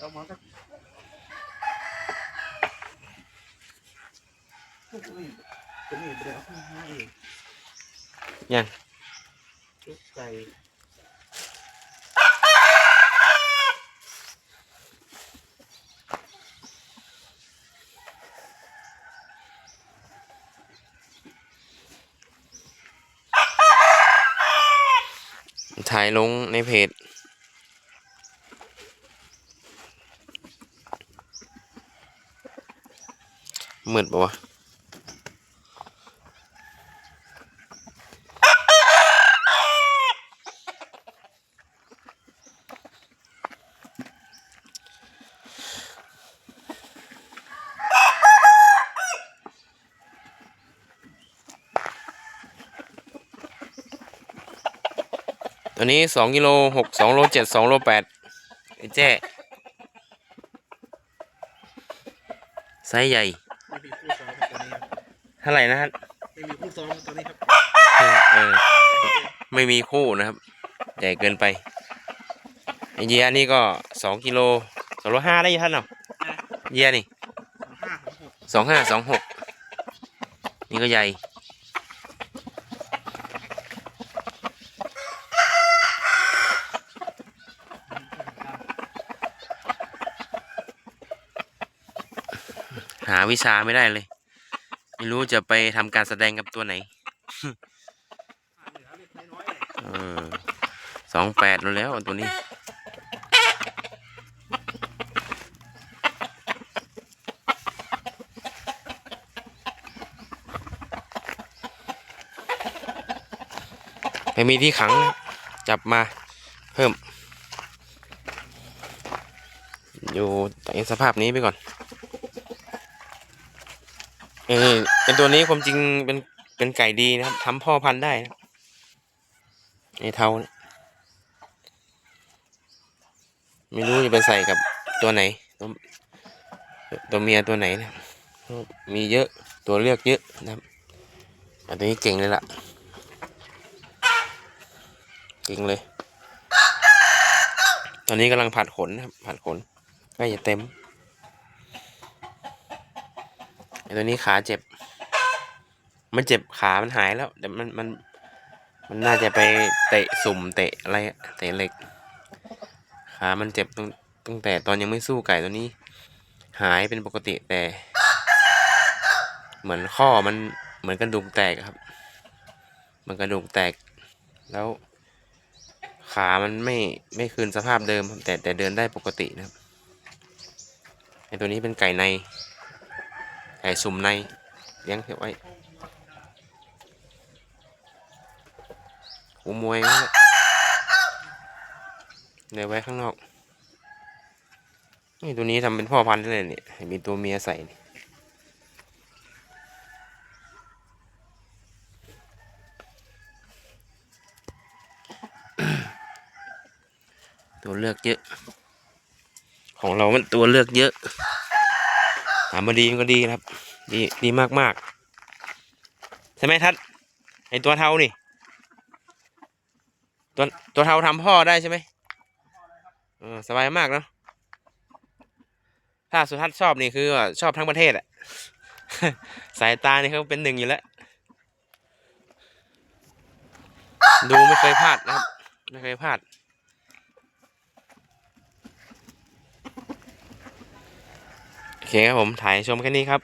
เอามาสักตัวนี้เดี๋ยวเอาให้ให้ยังลูกไก่ถ่ายลงในเพจ มืดปะวะตัวนี้สองกิโลหกสองโลเจ็ดสองโลแปดไอ้แจ้ไซส์ใหญ่ เท่าไหร่นะฮะไม่มีคู่ซ้อมครับตอนนี้ครับเออไม่มีคู่นะครับใหญ่เกินไปไอเยียนี่ก็สองกิโลสองโลห้าได้ยังท่านเนาะเยียนี่สองห้าสองหกสองห้าสองหกนี่ก็ใหญ่หาวิชาไม่ได้เลย ไม่รู้จะไปทำการแสดงกับตัวไหนสองแปดแล้วตัวนี้ ไม่มีที่ขังจับมาเพิ่ม อยู่แต่สภาพนี้ไปก่อน เออเป็นตัวนี้ความจริงเป็นเป็นไก่ดีนะครับทำพ่อพันธุ์ได้นะไอ้เทาเนี่ยไม่รู้จะไปใส่กับตัวไหน ตัวตัวเมียตัวไหนนะมีเยอะตัวเลือกเยอะนะครับอันนี้เก่งเลยล่ะ เก่งเลย ตอนนี้กำลังผัดขนนะครับผัดขนใกล้จะเต็ม ไอ้ตัวนี้ขาเจ็บ มันเจ็บขามันหายแล้วแต่มันมัน มันน่าจะไปเตะสุ่มเตะอะไรเตะเหล็ก ขามันเจ็บตั้งตั้งแต่ตอนยังไม่สู้ไก่ตัวนี้ หายเป็นปกติแต่ เหมือนข้อมันเหมือนกระดูกแตกครับ มันกระดูกแตก แล้ว ขามันไม่ไม่คืนสภาพเดิมแต่แต่เดินได้ปกตินะครับไอตัวนี้เป็นไก่ใน ไก่สุ่มในเลี้ยงเก็บไว้หูมวยนั่นแหละเดี๋ยวไว้ข้างนอก นี่ตัวนี้ทำเป็นพ่อพันธุ์เลยเนี่ย มีตัวเมียใส่นี่ตัวเลือกเยอะ ของเรามันตัวเลือกเยอะ ถามาดีมันก็ดีครับ ดีดีมากมากๆใช่ไหมทัดไอตัวเทานี่ ตัวตัวเทาทำพ่อได้ใช่ไหมเออสบายมากเนาะถ้าสุทัศน์ชอบนี่คือชอบทั้งประเทศอะสายตานี่เขาเป็นหนึ่งอยู่แล้ว ดูไม่เคยพลาดนะครับ ไม่เคยพลาด โอ เคครับผมถ่ายชมแค่นี้ครับ